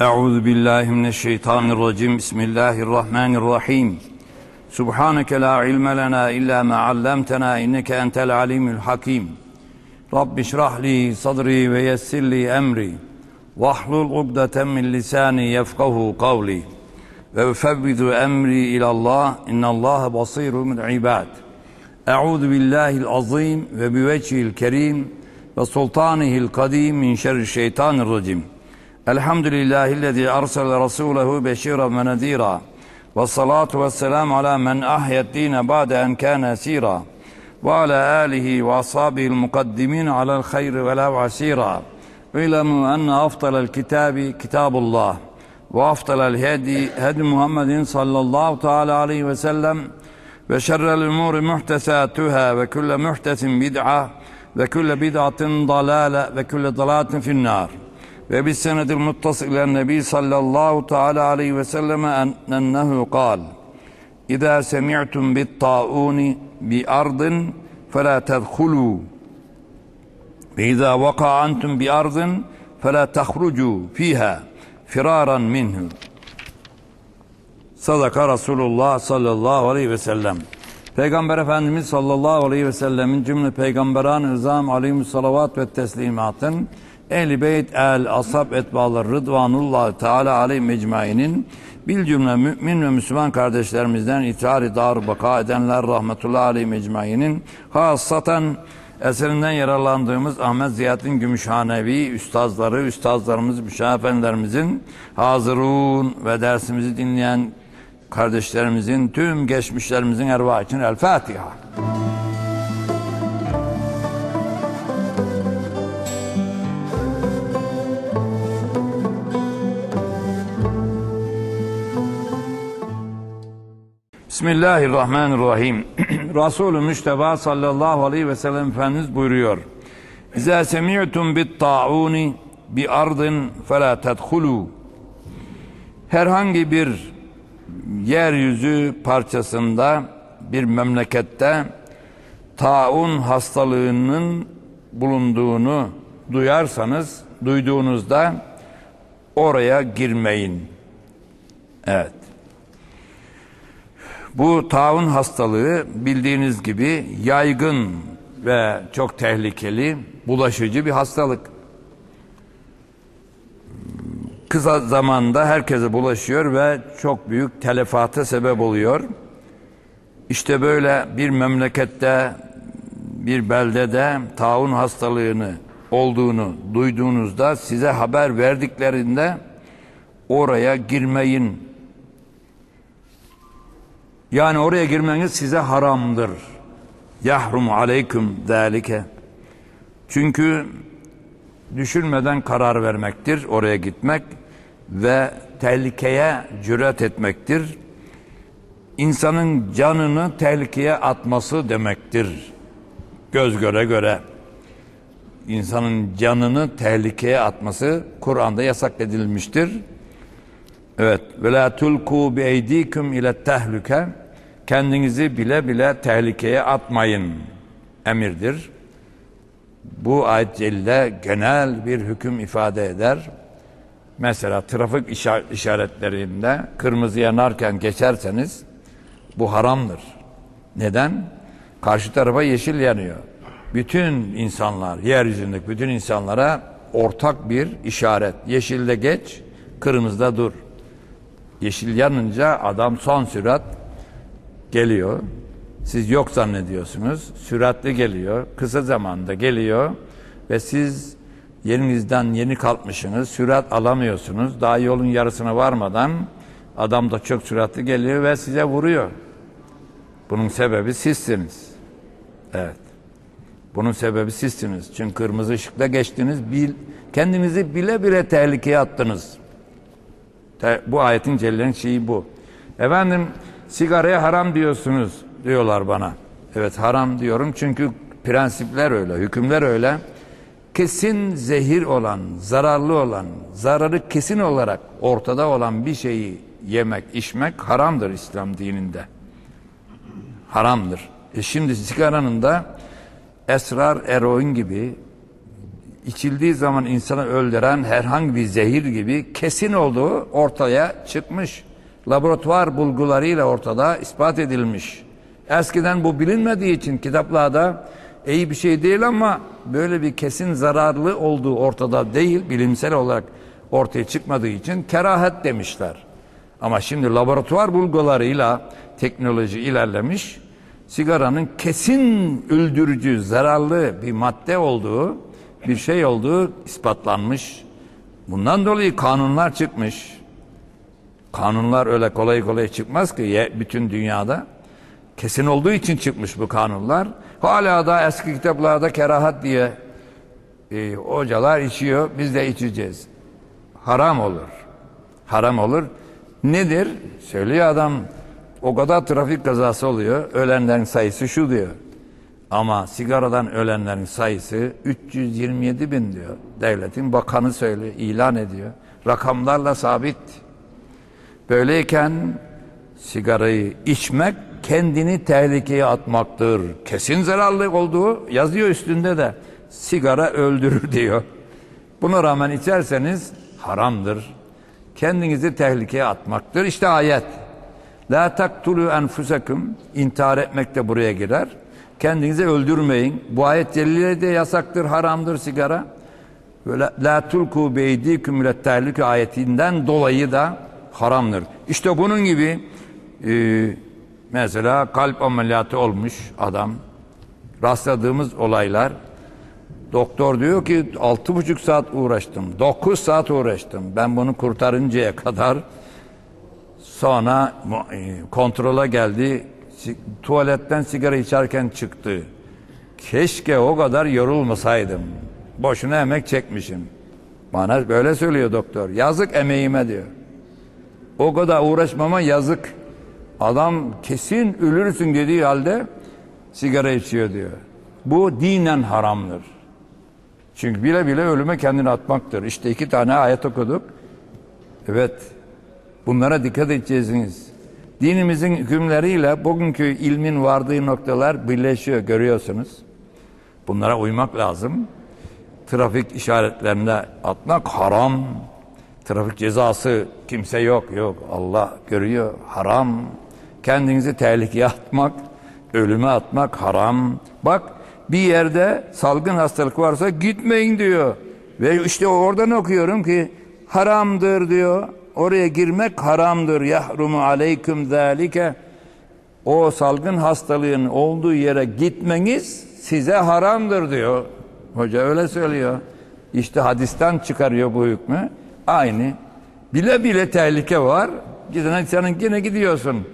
Euzu billahi mineşşeytanirracim. Bismillahirrahmanirrahim. Subhaneke la ilme lena illa ma allamtena inneke entel alimul hakim. Rabbi şrah li sadri ve yessir li emri. Vahlul ugdeten min lisani yefkahu kavli. Ve ufevvidu emri ilallah. İnnallâhe basîrun bil ibad. Euzu billahil azim ve bivecihil kerim ve sultanihil kadim min şerri şeytanirracim. الحمد لله الذي أرسل رسوله بشيرا ونذيرا والصلاة والسلام على من أحيا الدين بعد أن كان أسيرا وعلى آله وأصحابه المقدمين على الخير ولو عسيرا اعلموا أن أفضل الكتاب كتاب الله وأفضل الهدي هدي محمد صلى الله تعالى عليه وسلم وشر الأمور محدثاتها وكل محدث بدعة وكل بدعة ضلالة وكل ضلالة في النار ve bis senedil muttasıl ile nebi sallallahu teala aleyhi ve selleme ennehu kal. İzâ semi'tum bit ta'uni bi ardın fela tedhulu ve izâ vaka antum bi ardın fela tahrucu fiha firaran minhu. Sadaka Resulullah sallallahu aleyhi ve sellem. Peygamber Efendimiz sallallahu aleyhi ve sellemin cümle peygamberan ızam aleyhü salavat ve teslimatın Ehl-i Beyt el ashab etbaları Rıdvanullah Teala aleyhi mecmainin bil cümle mümin ve Müslüman kardeşlerimizden itiari dar baka edenler rahmetullahi aleyhi mecmainin hasaten eserinden yararlandığımız Ahmet Ziyaddin Gümüşhanevi üstazları, üstazlarımız, müşahefenlerimizin hazırun ve dersimizi dinleyen kardeşlerimizin, tüm geçmişlerimizin ervah için El Fatiha. Bismillahirrahmanirrahim. Resulü Müşteba sallallahu aleyhi ve sellem Efendimiz buyuruyor. İzâ semi'tum bit ta'uni bi ardın felâ tedhulû. Herhangi bir yeryüzü parçasında bir memlekette taun hastalığının bulunduğunu duyarsanız, duyduğunuzda oraya girmeyin. Evet. Bu taun hastalığı bildiğiniz gibi yaygın ve çok tehlikeli, bulaşıcı bir hastalık. Kısa zamanda herkese bulaşıyor ve çok büyük telefata sebep oluyor. İşte böyle bir memlekette, bir beldede taun hastalığını olduğunu duyduğunuzda size haber verdiklerinde oraya girmeyin yani oraya girmeniz size haramdır. Yahrum aleyküm zâlike. Çünkü düşünmeden karar vermektir oraya gitmek ve tehlikeye cüret etmektir. İnsanın canını tehlikeye atması demektir. Göz göre göre. İnsanın canını tehlikeye atması Kur'an'da yasak edilmiştir. Evet. Ve la tulku bi eydikum ile tehlike. Kendinizi bile bile tehlikeye atmayın. Emirdir. Bu ayet celle genel bir hüküm ifade eder. Mesela trafik işaretlerinde kırmızı yanarken geçerseniz bu haramdır. Neden? Karşı tarafa yeşil yanıyor. Bütün insanlar, yeryüzündeki bütün insanlara ortak bir işaret. Yeşilde geç, kırmızıda dur. Yeşil yanınca adam son sürat geliyor. Siz yok zannediyorsunuz. Süratli geliyor. Kısa zamanda geliyor. Ve siz yerinizden yeni kalkmışsınız. Sürat alamıyorsunuz. Daha yolun yarısına varmadan adam da çok süratli geliyor ve size vuruyor. Bunun sebebi sizsiniz. Evet. Bunun sebebi sizsiniz. Çünkü kırmızı ışıkta geçtiniz. Bil, kendinizi bile bile tehlikeye attınız. Bu ayetin cellen şeyi bu. Efendim sigaraya haram diyorsunuz diyorlar bana. Evet haram diyorum çünkü prensipler öyle, hükümler öyle. Kesin zehir olan, zararlı olan, zararı kesin olarak ortada olan bir şeyi yemek, içmek haramdır İslam dininde. Haramdır. E şimdi sigaranın da esrar, eroin gibi içildiği zaman insanı öldüren herhangi bir zehir gibi kesin olduğu ortaya çıkmış. Laboratuvar bulgularıyla ortada ispat edilmiş. Eskiden bu bilinmediği için kitaplarda iyi bir şey değil ama böyle bir kesin zararlı olduğu ortada değil, bilimsel olarak ortaya çıkmadığı için kerahet demişler. Ama şimdi laboratuvar bulgularıyla teknoloji ilerlemiş, sigaranın kesin öldürücü, zararlı bir madde olduğu, bir şey olduğu ispatlanmış. Bundan dolayı kanunlar çıkmış. Kanunlar öyle kolay kolay çıkmaz ki bütün dünyada. Kesin olduğu için çıkmış bu kanunlar. Hala da eski kitaplarda kerahat diye e, hocalar içiyor, biz de içeceğiz. Haram olur. Haram olur. Nedir? Söylüyor adam, o kadar trafik kazası oluyor, ölenlerin sayısı şu diyor. Ama sigaradan ölenlerin sayısı 327 bin diyor. Devletin bakanı söylüyor, ilan ediyor. Rakamlarla sabit. Böyleyken sigarayı içmek kendini tehlikeye atmaktır. Kesin zararlı olduğu yazıyor üstünde de. Sigara öldürür diyor. Buna rağmen içerseniz haramdır. Kendinizi tehlikeye atmaktır. İşte ayet. La taktulu enfusekum. İntihar etmek de buraya girer. Kendinizi öldürmeyin. Bu ayet celile de yasaktır, haramdır sigara. Böyle la tulku beydikum ile tehlike ayetinden dolayı da haramdır. İşte bunun gibi e, mesela kalp ameliyatı olmuş adam rastladığımız olaylar doktor diyor ki altı buçuk saat uğraştım dokuz saat uğraştım. Ben bunu kurtarıncaya kadar sonra e, kontrola geldi tuvaletten sigara içerken çıktı. Keşke o kadar yorulmasaydım. Boşuna emek çekmişim. Bana böyle söylüyor doktor. Yazık emeğime diyor o kadar uğraşmama yazık. Adam kesin ölürsün dediği halde sigara içiyor diyor. Bu dinen haramdır. Çünkü bile bile ölüme kendini atmaktır. İşte iki tane ayet okuduk. Evet. Bunlara dikkat edeceksiniz. Dinimizin hükümleriyle bugünkü ilmin vardığı noktalar birleşiyor görüyorsunuz. Bunlara uymak lazım. Trafik işaretlerine atmak haram. Trafik cezası kimse yok yok Allah görüyor haram. Kendinizi tehlikeye atmak, ölüme atmak haram. Bak bir yerde salgın hastalık varsa gitmeyin diyor. Ve işte oradan okuyorum ki haramdır diyor. Oraya girmek haramdır. Yahrumu aleyküm zalike. O salgın hastalığın olduğu yere gitmeniz size haramdır diyor. Hoca öyle söylüyor. İşte hadisten çıkarıyor bu hükmü. Aynı. Bile bile tehlike var. Giden senin yine gidiyorsun.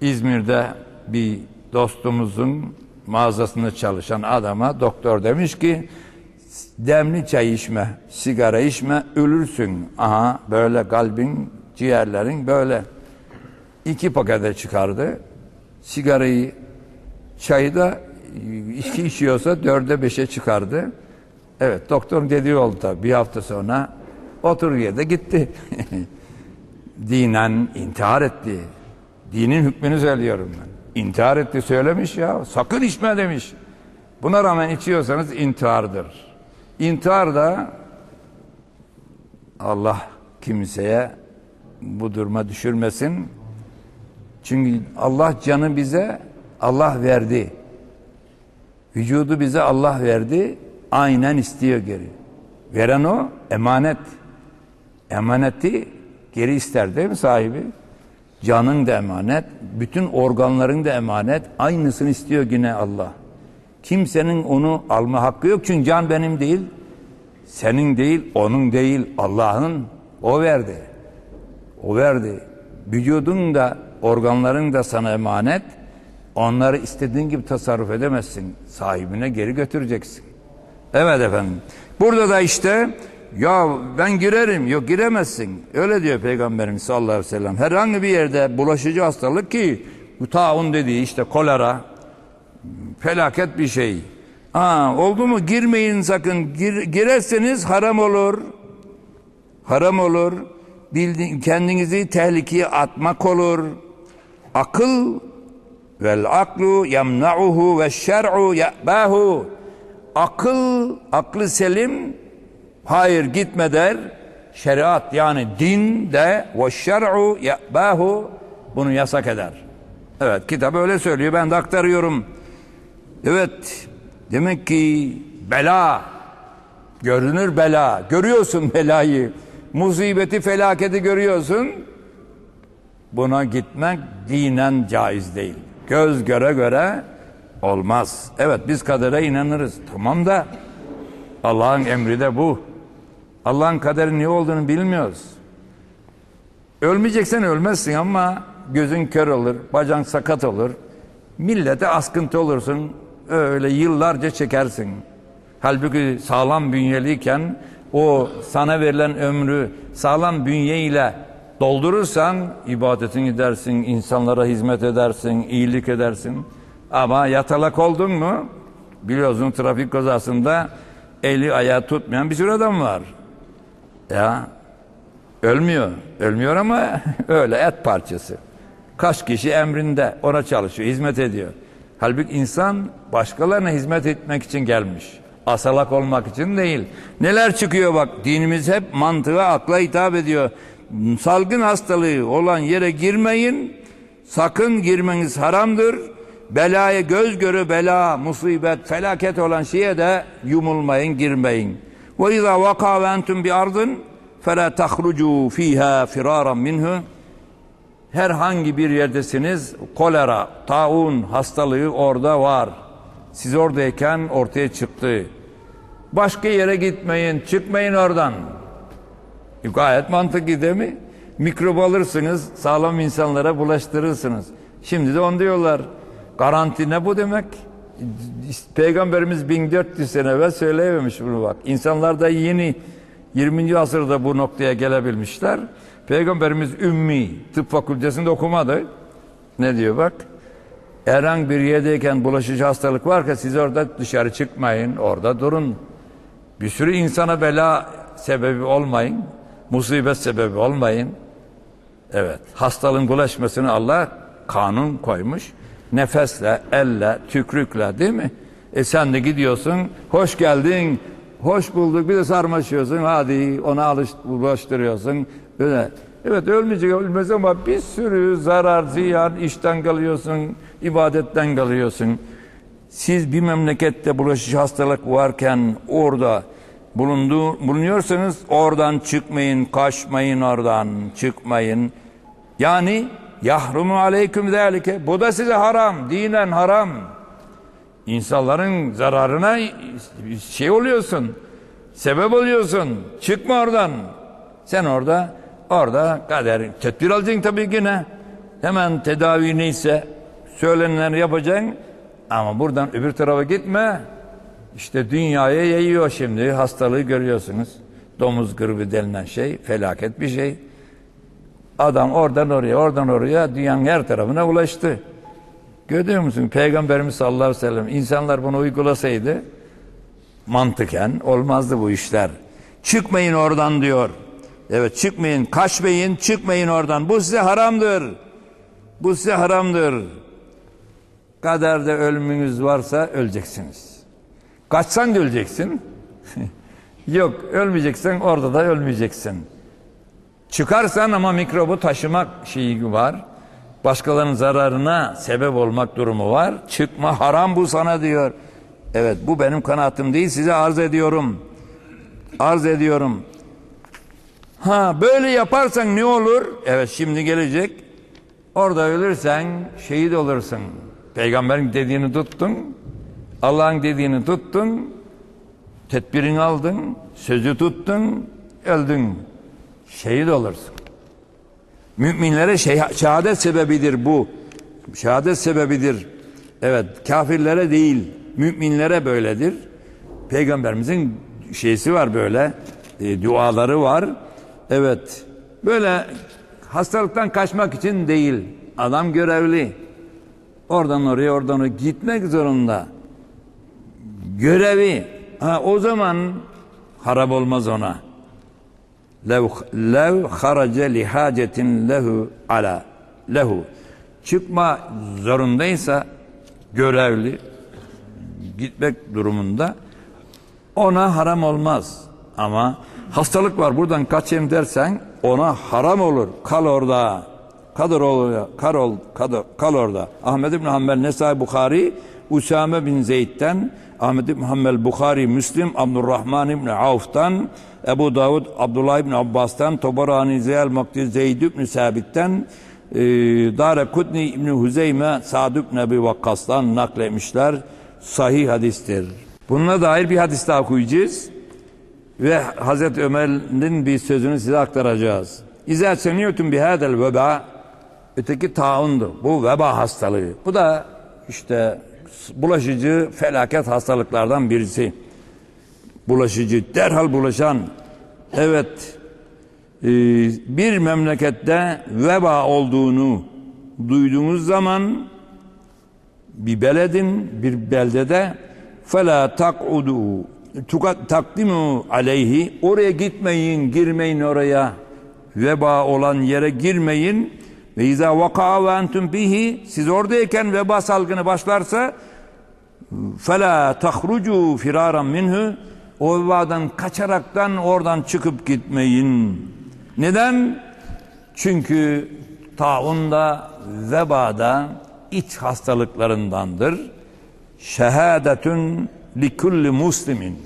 İzmir'de bir dostumuzun mağazasında çalışan adama doktor demiş ki demli çay içme, sigara içme, ölürsün. Aha böyle kalbin, ciğerlerin böyle. iki pakete çıkardı. Sigarayı, çayı da içki içiyorsa dörde beşe çıkardı. Evet doktorun dediği oldu tabii. Bir hafta sonra Otur yerde gitti. Dinen intihar etti. Dinin hükmünü söylüyorum ben. İntihar etti söylemiş ya. Sakın içme demiş. Buna rağmen içiyorsanız intihardır. İntihar da Allah kimseye bu duruma düşürmesin. Çünkü Allah canı bize Allah verdi. Vücudu bize Allah verdi. Aynen istiyor geri. Veren o emanet. Emaneti geri ister değil mi sahibi? Canın da emanet, bütün organların da emanet. Aynısını istiyor yine Allah. Kimsenin onu alma hakkı yok çünkü can benim değil. Senin değil, onun değil, Allah'ın. O verdi. O verdi. Vücudun da, organların da sana emanet. Onları istediğin gibi tasarruf edemezsin. Sahibine geri götüreceksin. Evet efendim. Burada da işte ya ben girerim. Yok giremezsin. Öyle diyor Peygamberimiz sallallahu aleyhi ve sellem. Herhangi bir yerde bulaşıcı hastalık ki taun dediği işte kolera felaket bir şey. Ha, oldu mu girmeyin sakın. Gir, girerseniz haram olur. Haram olur. Bildi, kendinizi tehlikeye atmak olur. Akıl vel aklu yemna'uhu ve şer'u ya'bahu Akıl, aklı selim hayır gitme der. Şeriat yani din de ve şer'u ye'bahu bunu yasak eder. Evet kitap öyle söylüyor ben de aktarıyorum. Evet demek ki bela görünür bela görüyorsun belayı musibeti felaketi görüyorsun buna gitmek dinen caiz değil. Göz göre göre olmaz. Evet biz kadere inanırız. Tamam da Allah'ın emri de bu. Allah'ın kaderi ne olduğunu bilmiyoruz. Ölmeyeceksen ölmezsin ama gözün kör olur, bacağın sakat olur. Millete askıntı olursun. Öyle yıllarca çekersin. Halbuki sağlam bünyeliyken o sana verilen ömrü sağlam bünyeyle doldurursan ibadetini edersin, insanlara hizmet edersin, iyilik edersin. Ama yatalak oldun mu biliyorsun trafik kazasında eli ayağı tutmayan bir sürü adam var. Ya ölmüyor. Ölmüyor ama öyle et parçası. Kaç kişi emrinde ona çalışıyor, hizmet ediyor. Halbuki insan başkalarına hizmet etmek için gelmiş. Asalak olmak için değil. Neler çıkıyor bak. Dinimiz hep mantığa, akla hitap ediyor. Salgın hastalığı olan yere girmeyin. Sakın girmeniz haramdır. Belaya göz göre bela, musibet, felaket olan şeye de yumulmayın, girmeyin. Ve izâ vakâ ve entum bi ardın fela tahrucu fiha firaran minhu herhangi bir yerdesiniz kolera, taun hastalığı orada var. Siz oradayken ortaya çıktı. Başka yere gitmeyin, çıkmayın oradan. E gayet mantıklı değil mi? Mikrop alırsınız, sağlam insanlara bulaştırırsınız. Şimdi de onu diyorlar. Garanti ne bu demek? Peygamberimiz 1400 sene evvel söyleyememiş bunu bak. İnsanlar da yeni 20. asırda bu noktaya gelebilmişler. Peygamberimiz ümmi, tıp fakültesinde okumadı. Ne diyor bak? Herhangi bir yerdeyken bulaşıcı hastalık varsa siz orada dışarı çıkmayın, orada durun. Bir sürü insana bela sebebi olmayın, musibet sebebi olmayın. Evet, hastalığın bulaşmasını Allah kanun koymuş. Nefesle, elle, tükrükle değil mi? E sen de gidiyorsun, hoş geldin, hoş bulduk bir de sarmaşıyorsun, hadi ona alış, bulaştırıyorsun. Öyle. Evet ölmeyecek ölmez ama bir sürü zarar, ziyan, işten kalıyorsun, ibadetten kalıyorsun. Siz bir memlekette bulaşıcı hastalık varken orada bulundu, bulunuyorsanız oradan çıkmayın, kaçmayın oradan, çıkmayın. Yani yahrumu aleyküm zâlike. Bu da size haram, dinen haram. İnsanların zararına şey oluyorsun, sebep oluyorsun. Çıkma oradan. Sen orada, orada kader. Tedbir alacaksın tabii ki ne? Hemen tedavi neyse söylenenleri yapacaksın. Ama buradan öbür tarafa gitme. İşte dünyaya yayıyor şimdi. Hastalığı görüyorsunuz. Domuz gribi denilen şey felaket bir şey. Adam oradan oraya, oradan oraya dünyanın her tarafına ulaştı. Görüyor musun? Peygamberimiz sallallahu aleyhi ve sellem insanlar bunu uygulasaydı mantıken olmazdı bu işler. Çıkmayın oradan diyor. Evet çıkmayın, kaçmayın, çıkmayın oradan. Bu size haramdır. Bu size haramdır. Kaderde ölümünüz varsa öleceksiniz. Kaçsan da öleceksin. Yok ölmeyeceksen orada da ölmeyeceksin. Çıkarsan ama mikrobu taşımak şeyi var. Başkalarının zararına sebep olmak durumu var. Çıkma haram bu sana diyor. Evet bu benim kanaatim değil size arz ediyorum. Arz ediyorum. Ha böyle yaparsan ne olur? Evet şimdi gelecek. Orada ölürsen şehit olursun. Peygamberin dediğini tuttun. Allah'ın dediğini tuttun. Tedbirini aldın. Sözü tuttun. Öldün. Şehit olursun. Müminlere şehadet sebebidir bu. Şehadet sebebidir. Evet kafirlere değil müminlere böyledir. Peygamberimizin şeysi var böyle e, duaları var. Evet böyle hastalıktan kaçmak için değil adam görevli. Oradan oraya oradan oraya gitmek zorunda. Görevi. Ha, o zaman harap olmaz ona. Lev, lev harace li hacetin lehu ala lehu. Çıkma zorundaysa görevli gitmek durumunda ona haram olmaz. Ama hastalık var buradan kaçayım dersen ona haram olur. Kal orada. Kadır oluyor. Kal, ol, kadır, kal orada. Ahmed İbn Hanbel Nesai Bukhari Usame bin Zeyd'den Ahmed İbn Hanbel Bukhari Müslim Abdurrahman İbn Avf'tan Ebu Davud Abdullah İbn Abbas'tan Tobarani Zeyal Makti Zeyd İbn Sabit'ten e, Dare Kutni İbn Huzeyme Sa'd İbn Ebi Vakkas'tan naklemişler. Sahih hadistir. Bununla dair bir hadis daha okuyacağız. Ve Hazreti Ömer'in bir sözünü size aktaracağız. İzâ semiyotun bihâdel veba öteki taundu. Bu veba hastalığı. Bu da işte bulaşıcı felaket hastalıklardan birisi. Bulaşıcı, derhal bulaşan. Evet, e, bir memlekette veba olduğunu duyduğunuz zaman bir beledin, bir beldede fela takudu takdimu aleyhi oraya gitmeyin, girmeyin oraya. Veba olan yere girmeyin. Ve izâ vaka'a ve entum bihi siz oradayken veba salgını başlarsa fela tahrucu firaran minhu o vebadan kaçaraktan oradan çıkıp gitmeyin. Neden? Çünkü taunda vebada iç hastalıklarındandır. Şehadetün likulli muslimin.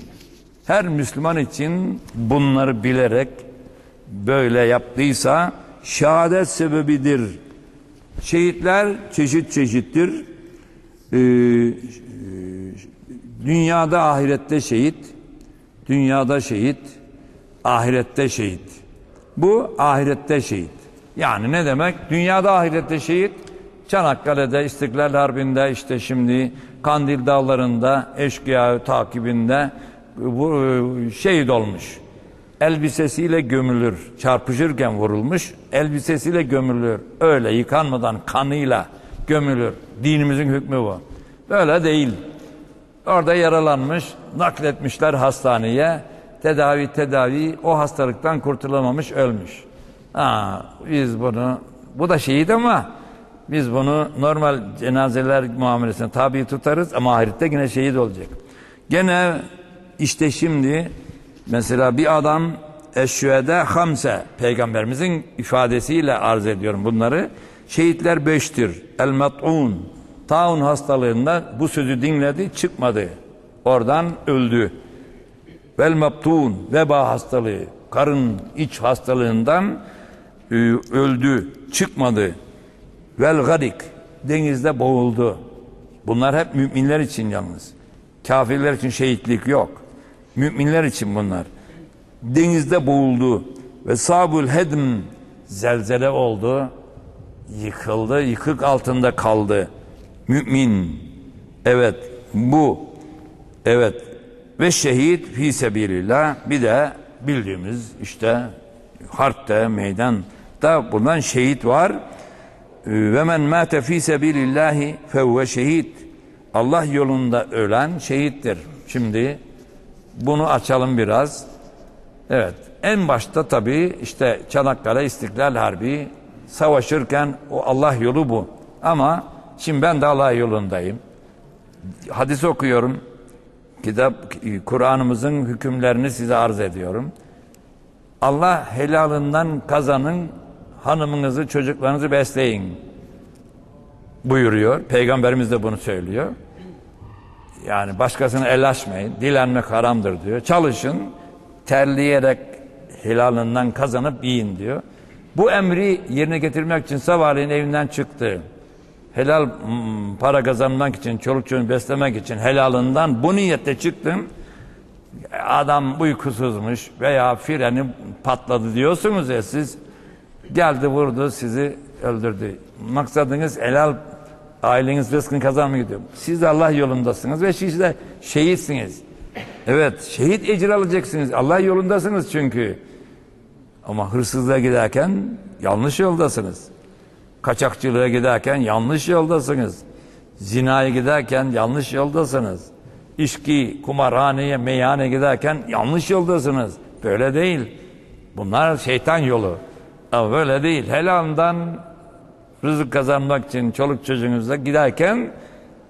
Her Müslüman için bunları bilerek böyle yaptıysa şehadet sebebidir. Şehitler çeşit çeşittir. Ee, dünyada ahirette şehit, dünyada şehit, ahirette şehit. Bu ahirette şehit. Yani ne demek? Dünyada ahirette şehit, Çanakkale'de, İstiklal Harbi'nde, işte şimdi Kandil Dağları'nda, eşkıya takibinde bu şehit olmuş. Elbisesiyle gömülür. Çarpışırken vurulmuş, elbisesiyle gömülür. Öyle yıkanmadan kanıyla gömülür. Dinimizin hükmü bu. Böyle değil. Orada yaralanmış, nakletmişler hastaneye. Tedavi tedavi o hastalıktan kurtulamamış, ölmüş. Ha, biz bunu, bu da şehit ama biz bunu normal cenazeler muamelesine tabi tutarız ama ahirette yine şehit olacak. Gene işte şimdi mesela bir adam eşşüede hamse peygamberimizin ifadesiyle arz ediyorum bunları. Şehitler beştir. El mat'un taun hastalığında bu sözü dinledi çıkmadı. Oradan öldü. Vel mabtun veba hastalığı karın iç hastalığından e, öldü çıkmadı. Vel garik denizde boğuldu. Bunlar hep müminler için yalnız. Kafirler için şehitlik yok. Müminler için bunlar. Denizde boğuldu ve sabul hedm zelzele oldu. Yıkıldı, yıkık altında kaldı. Mümin. Evet, bu. Evet. Ve şehit fi sebilillah. Bir de bildiğimiz işte harpte, meydanda bundan şehit var. Ve men mâte fî sebilillâhi fevve şehit. Allah yolunda ölen şehittir. Şimdi bunu açalım biraz. Evet. En başta tabii işte Çanakkale İstiklal Harbi savaşırken o Allah yolu bu. Ama şimdi ben de Allah yolundayım. Hadis okuyorum. Kitap Kur'an'ımızın hükümlerini size arz ediyorum. Allah helalından kazanın hanımınızı, çocuklarınızı besleyin buyuruyor. Peygamberimiz de bunu söylüyor. Yani başkasını el açmayın. Dilenmek haramdır diyor. Çalışın. Terleyerek helalından kazanıp yiyin diyor. Bu emri yerine getirmek için sabahleyin evinden çıktı. Helal mm, para kazanmak için, çoluk çocuğunu beslemek için helalından bu niyette çıktım. Adam uykusuzmuş veya freni patladı diyorsunuz ya siz. Geldi vurdu sizi öldürdü. Maksadınız helal aileniz rızkını kazanmaya gidiyor. Siz de Allah yolundasınız ve siz de şehitsiniz. Evet şehit ecir alacaksınız. Allah yolundasınız çünkü. Ama hırsızlığa giderken yanlış yoldasınız. Kaçakçılığa giderken yanlış yoldasınız. Zinaya giderken yanlış yoldasınız. İşki, kumarhaneye, meyhane giderken yanlış yoldasınız. Böyle değil. Bunlar şeytan yolu. Ama böyle değil. Helalından rızık kazanmak için çoluk çocuğunuzla giderken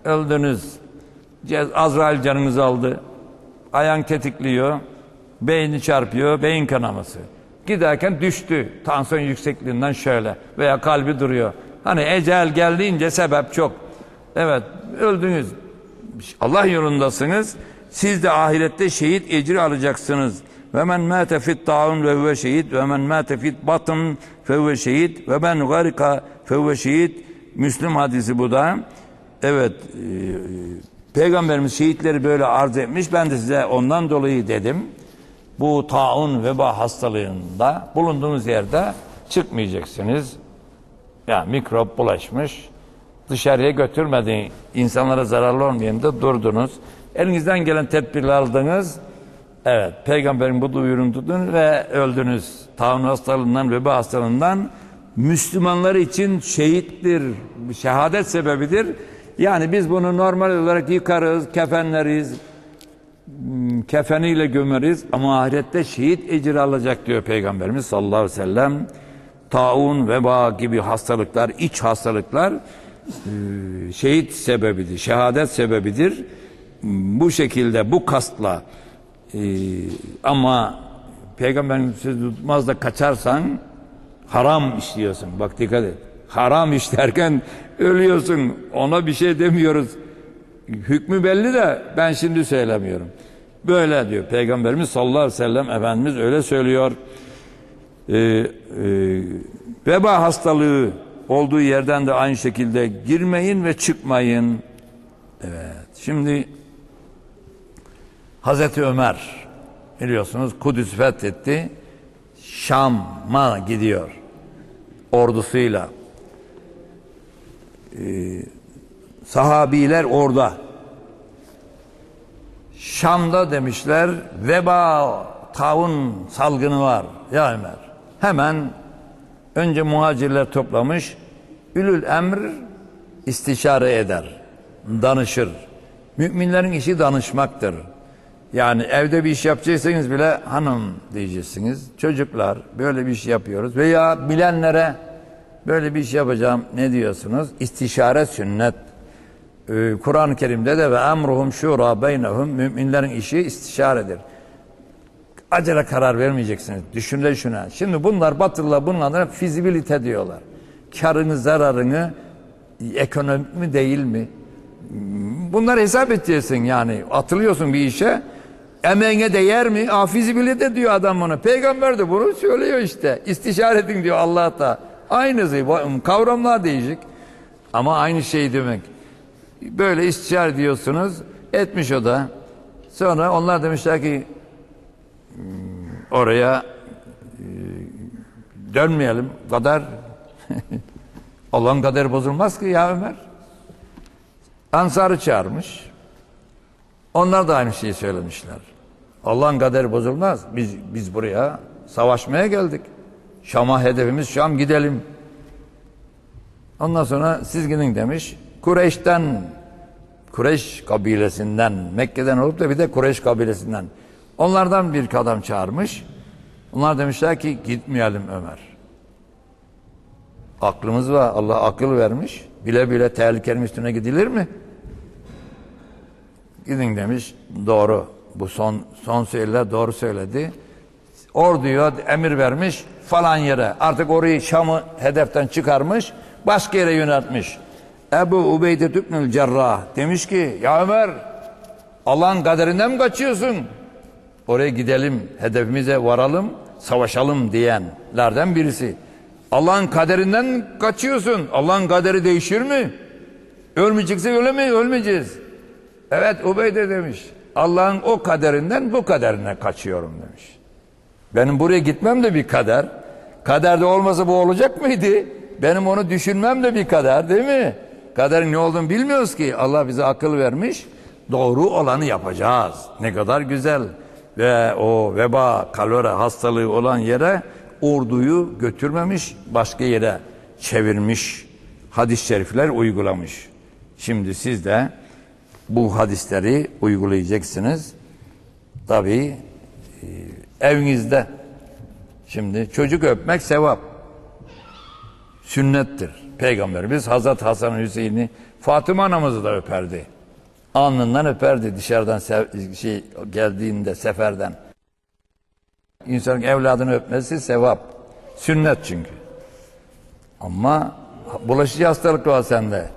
öldünüz. Azrail canınızı aldı. Ayağın tetikliyor. Beyni çarpıyor. Beyin kanaması. Giderken düştü. Tansiyon yüksekliğinden şöyle. Veya kalbi duruyor. Hani ecel geldiğince sebep çok. Evet öldünüz. Allah yolundasınız. Siz de ahirette şehit ecri alacaksınız. Ve men mâte fit ta'un ve huve şehit ve men mâte fit batın fe huve şehit ve men garika fe huve şehit. Müslüm hadisi bu da. Evet e, Peygamberimiz şehitleri böyle arz etmiş. Ben de size ondan dolayı dedim. Bu taun veba hastalığında bulunduğunuz yerde çıkmayacaksınız. Ya mikrop bulaşmış. Dışarıya götürmedi. insanlara zararlı olmayayım da durdunuz. Elinizden gelen tedbirler aldınız. Evet, peygamberin bu duyurunu tutun ve öldünüz. Taun hastalığından, veba hastalığından Müslümanlar için şehittir, şehadet sebebidir. Yani biz bunu normal olarak yıkarız, kefenleriz, m, kefeniyle gömeriz ama ahirette şehit ecri alacak diyor Peygamberimiz sallallahu aleyhi ve sellem. Taun, veba gibi hastalıklar, iç hastalıklar e, şehit sebebidir, şehadet sebebidir. Bu şekilde, bu kastla e, ama Peygamberimiz sözü tutmaz da kaçarsan haram işliyorsun. Bak dikkat et. Haram işlerken ölüyorsun. Ona bir şey demiyoruz. Hükmü belli de ben şimdi söylemiyorum. Böyle diyor Peygamberimiz sallallahu aleyhi ve sellem Efendimiz öyle söylüyor. Ee, e, veba hastalığı olduğu yerden de aynı şekilde girmeyin ve çıkmayın. Evet. Şimdi Hazreti Ömer biliyorsunuz Kudüs fethetti. Şam'a gidiyor ordusuyla. Ee, sahabiler orada. Şam'da demişler veba taun salgını var ya Ömer. Hemen önce muhacirler toplamış. Ülül emr istişare eder. Danışır. Müminlerin işi danışmaktır. Yani evde bir iş yapacaksanız bile hanım diyeceksiniz. Çocuklar böyle bir iş yapıyoruz. Veya bilenlere böyle bir iş yapacağım ne diyorsunuz? İstişare sünnet. Ee, Kur'an-ı Kerim'de de ve emruhum şura beynehum müminlerin işi istişaredir. Acele karar vermeyeceksiniz. Düşünün şuna. Şimdi bunlar batılılar bunlara fizibilite diyorlar. Karını zararını ekonomik mi değil mi? Bunlar hesap edeceksin yani. Atılıyorsun bir işe. Emeğine değer mi? Aa, fizibilite diyor adam bunu. Peygamber de bunu söylüyor işte. İstişare edin diyor Allah da. Aynısı. Kavramlar değişik. Ama aynı şey demek. Böyle istişare diyorsunuz. Etmiş o da. Sonra onlar demişler ki "Hmm, oraya e, dönmeyelim. Kader Allah'ın kaderi bozulmaz ki ya Ömer. Ansar'ı çağırmış. Onlar da aynı şeyi söylemişler. Allah'ın kaderi bozulmaz. Biz biz buraya savaşmaya geldik. Şam'a hedefimiz Şam gidelim. Ondan sonra siz gidin demiş. Kureyş'ten Kureyş kabilesinden Mekke'den olup da bir de Kureyş kabilesinden onlardan bir adam çağırmış. Onlar demişler ki gitmeyelim Ömer. Aklımız var. Allah akıl vermiş. Bile bile tehlikenin üstüne gidilir mi? Gidin demiş. Doğru. Bu son son söyler doğru söyledi. Orduya emir vermiş falan yere. Artık orayı Şam'ı hedeften çıkarmış. Başka yere yöneltmiş. Ebu Ubeyde İbnül Cerrah demiş ki ya Ömer Allah'ın kaderinden mi kaçıyorsun? Oraya gidelim, hedefimize varalım, savaşalım diyenlerden birisi. Allah'ın kaderinden kaçıyorsun? Allah'ın kaderi değişir mi? Ölmeyecekse öyle mi? Ölmeyeceğiz. Evet Ubeyde demiş. Allah'ın o kaderinden bu kaderine kaçıyorum demiş. Benim buraya gitmem de bir kader. Kaderde olmasa bu olacak mıydı? Benim onu düşünmem de bir kader değil mi? Kaderin ne olduğunu bilmiyoruz ki. Allah bize akıl vermiş. Doğru olanı yapacağız. Ne kadar güzel. Ve o veba, kalora hastalığı olan yere orduyu götürmemiş, başka yere çevirmiş. Hadis-i şerifler uygulamış. Şimdi siz de bu hadisleri uygulayacaksınız. Tabii e, evinizde. Şimdi çocuk öpmek sevap. Sünnettir. Peygamberimiz Hazreti Hasan Hüseyin'i Fatıma anamızı da öperdi. Alnından öperdi dışarıdan şey geldiğinde seferden. İnsanın evladını öpmesi sevap. Sünnet çünkü. Ama bulaşıcı hastalık var sende.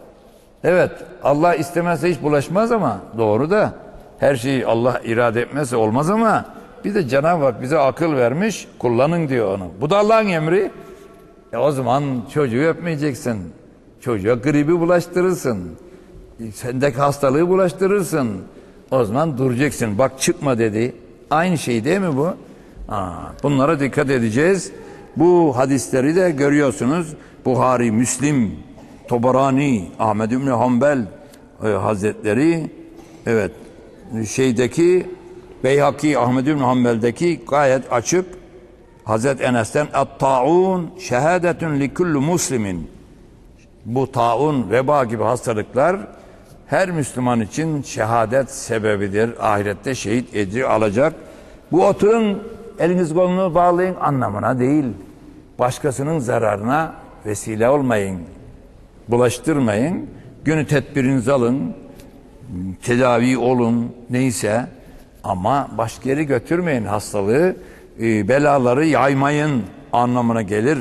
Evet Allah istemezse hiç bulaşmaz ama doğru da her şeyi Allah irade etmezse olmaz ama bir de Cenab-ı Hak bize akıl vermiş kullanın diyor onu. Bu da Allah'ın emri. E o zaman çocuğu öpmeyeceksin. Çocuğa gribi bulaştırırsın. Sendeki hastalığı bulaştırırsın. O zaman duracaksın. Bak çıkma dedi. Aynı şey değil mi bu? Aa, bunlara dikkat edeceğiz. Bu hadisleri de görüyorsunuz. Buhari, Müslim, Tobarani, Ahmed İbni Hanbel e, Hazretleri evet şeydeki Beyhaki Ahmed İbni Hanbel'deki gayet açık Hazret Enes'ten et-taun şehadetun li kulli muslimin bu taun, veba gibi hastalıklar her Müslüman için şehadet sebebidir. Ahirette şehit ecri alacak. Bu oturun eliniz kolunu bağlayın anlamına değil. Başkasının zararına vesile olmayın. Bulaştırmayın. Günü tedbirinizi alın. Tedavi olun neyse. Ama başka yere götürmeyin hastalığı. e, belaları yaymayın anlamına gelir.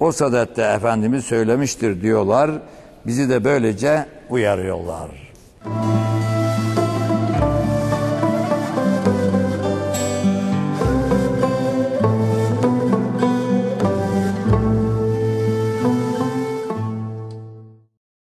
O sadette Efendimiz söylemiştir diyorlar. Bizi de böylece uyarıyorlar.